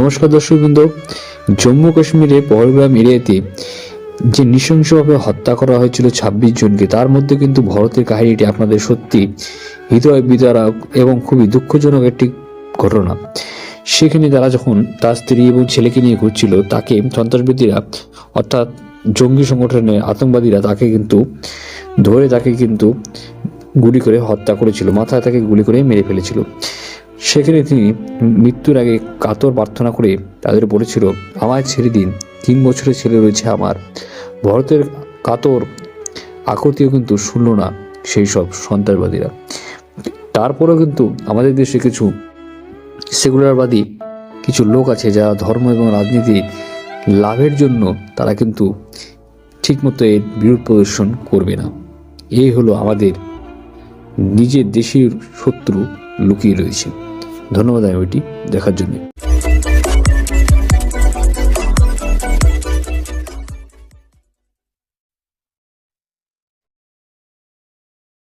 নমস্কার দর্শকবৃন্দ। জম্মু কাশ্মীরে পহলগ্রাম এরিয়াতে যে নৃশংসভাবে হত্যা করা হয়েছিল ছাব্বিশ জনকে, তার মধ্যে কিন্তু ভারতের কাহিনীটি আপনাদের সত্যি হৃদয় বিদারক এবং খুবই দুঃখজনক একটি ঘটনা। সেখানে তারা যখন তার স্ত্রী এবং ছেলেকে নিয়ে ঘুরছিল, তাকে সন্ত্রাসবাদীরা অর্থাৎ জঙ্গি সংগঠনের আতঙ্কবাদীরা তাকে কিন্তু ধরে তাকে কিন্তু গুলি করে হত্যা করেছিল, মাথায় তাকে গুলি করে মেরে ফেলেছিল। সেখানে তিনি মৃত্যুর আগে কাতর প্রার্থনা করে তাদের বলেছিল, আমায় ছেড়ে দিন, তিন বছরের ছেলে রয়েছে আমার। ভারতের কাতর আকতিও কিন্তু শুনল না সেই সব সন্ত্রাসবাদীরা। তারপরেও কিন্তু আমাদের দেশে কিছু সেকুলারবাদী, কিছু লোক আছে যারা ধর্ম এবং রাজনীতি লাভের জন্য তারা কিন্তু ঠিকমতো এর বিরোধ প্রদর্শন করবে না। এই হলো আমাদের নিজের দেশের শত্রু লুকিয়ে রয়েছে। ধন্যবাদ এটি দেখার জন্য।